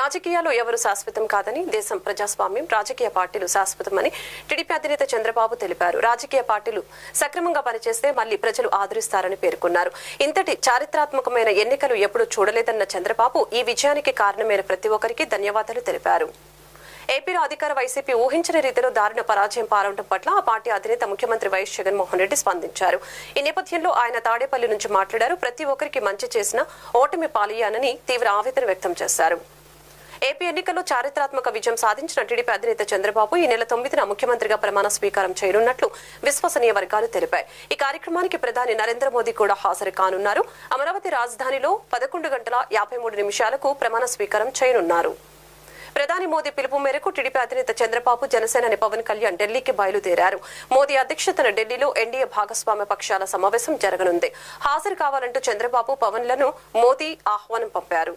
రాజకీయాలు ఎవరు శాశ్వతం కాదని దేశం ప్రజాస్వామ్యం రాజకీయ పార్టీలు శాశ్వతమని టీడీపీ అధినేత చంద్రబాబు తెలిపారు. రాజకీయ పార్టీలు సక్రమంగా పనిచేస్తే మళ్ళీ ప్రజలు ఆదరిస్తారని పేర్కొన్నారు. ఇంతటి చారిత్రాత్మకమైన ఎన్నికలు ఎప్పుడూ చూడలేదన్న చంద్రబాబు ఈ విజయానికి కారణమైన ప్రతి ఒక్కరికి ధన్యవాదాలు తెలిపారు. ఏపీలో అధికార వైసీపీ ఊహించని రీతిలో దారుణ పరాజయం పాలవడం పట్ల ఆ పార్టీ అధినేత ముఖ్యమంత్రి వైఎస్ జగన్మోహన్ రెడ్డి స్పందించారు. ఈ నేపథ్యంలో ఆయన తాడేపల్లి నుంచి మాట్లాడారు. ప్రతి ఒక్కరికి మంచి చేసిన ఓటమి పాలయ్యానని తీవ్ర ఆవేదన వ్యక్తం చేశారు. ఏపీ ఎన్నికల్లో చారిత్రాత్మక విజయం సాధించిన టీడీపీ అధినేత చంద్రబాబు ఈ నెల తొమ్మిదిన ముఖ్యమంత్రిగా ప్రమాణ స్వీకారం చేయనున్నట్లు విశ్వసనీయ వర్గాలు తెలిపాయి. ఈ కార్యక్రమానికి ప్రధాని నరేంద్ర మోదీ కూడా హాజరు కానున్నారు. అమరావతి రాజధానిలో పదకొండు గంటల యాభై మూడు నిమిషాలకు ప్రమాణ స్వీకారం చేయనున్నారు. ప్రధాని మోదీ పిలుపు మేరకు టీడీపీ అధినేత చంద్రబాబు జనసేనని పవన్ కళ్యాణ్ ఢిల్లీకి బయలుదేరారు. మోదీ అధ్యక్షతన ఢిల్లీలో ఎన్డీఏ భాగస్వామ్య పక్షాల సమావేశం జరగనుంది. హాజరు కావాలంటూ చంద్రబాబు పవన్లను మోదీ ఆహ్వానం పంపారు.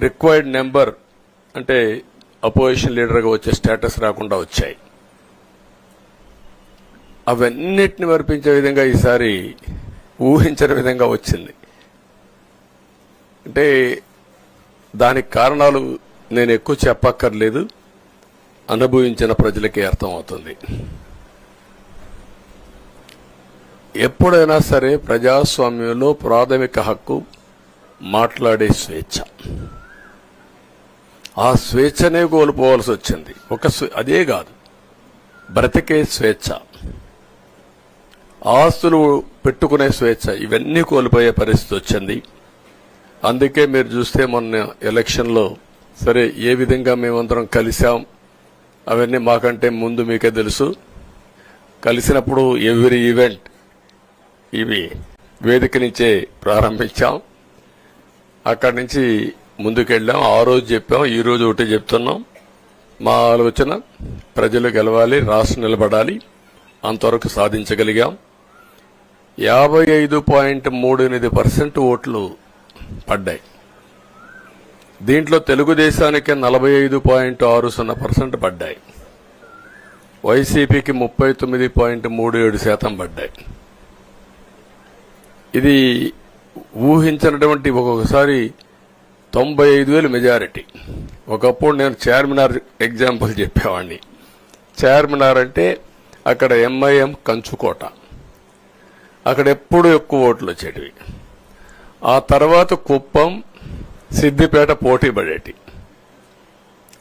రిక్వైర్డ్ నెంబర్ అంటే అపోజిషన్ లీడర్గా వచ్చే స్టేటస్ రాకుండా వచ్చాయి. అవన్నిటిని మరిపించే విధంగా ఈసారి ఊహించని విధంగా వచ్చింది. అంటే దానికి కారణాలు నేను ఎక్కువ చెప్పక్కర్లేదు. అనుభవించిన ప్రజలకే అర్థమవుతుంది. ఎప్పుడైనా సరే ప్రజాస్వామ్యంలో ప్రాథమిక హక్కు మాట్లాడే స్వేచ్ఛ. ఆ స్వేచ్ఛనే కోల్పోవాల్సి వచ్చింది. ఒక స్వే- అదే కాదు. బ్రతికే స్వేచ్ఛ. ఆస్తులు పెట్టుకునే స్వేచ్ఛ. ఇవన్నీ కోల్పోయే పరిస్థితి వచ్చింది. అందుకే మీరు చూస్తే మొన్న ఎలక్షన్లో సరే ఏ విధంగా మేమందరం కలిసాం అవన్నీ మాకంటే ముందు మీకే తెలుసు. కలిసినప్పుడు ఎవ్రీ ఈవెంట్ ఇవి వేదిక నుంచే ప్రారంభించాం. అక్కడి నుంచి ముందుకెళ్ళాం. ఆ రోజు చెప్పాం ఈ రోజు ఒకటి చెప్తున్నాం. మా ఆలోచన ప్రజలు గెలవాలి రాష్ట్రం నిలబడాలి అంతవరకు సాధించగలిగాం. యాభై ఐదు పాయింట్ మూడు ఎనిమిది పర్సెంట్ ఓట్లు పడ్డాయి. దీంట్లో తెలుగుదేశానికి నలభై ఐదు పాయింట్ ఆరు సున్నా పర్సెంట్ పడ్డాయి. వైసీపీకి ముప్పై తొమ్మిది పాయింట్ మూడు ఏడు శాతం పడ్డాయి. ఇది ఊహించినటువంటి ఒక్కొక్కసారి తొంభై ఐదు వేలు మెజారిటీ. ఒకప్పుడు నేను చార్మినార్ ఎగ్జాంపుల్ చెప్పేవాడిని చార్మినార్ అంటే అక్కడ ఎంఐఎం కంచుకోట. అక్కడ ఎప్పుడు ఎక్కువ ఓట్లు వచ్చేటివి. ఆ తర్వాత కుప్పం సిద్దిపేట పోటీ పడేటి.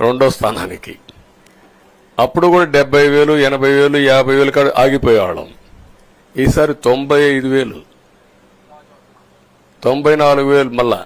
రెండో స్థానానికి. అప్పుడు కూడా డెబ్బై వేలు ఎనభై వేలు యాభై వేలు కాడ ఆగిపోయేవాళ్ళం. ఈసారి తొంభై ఐదు వేలు. తొంభై నాలుగు వేలు మళ్ళా.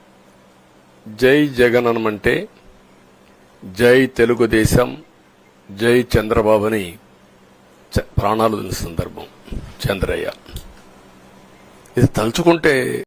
జై జగన్ అనమంటే జై తెలుగుదేశం జై చంద్రబాబుని చ- ప్రాణాలు సందర్భం. చంద్రయ్య. ఇది తలుచుకుంటే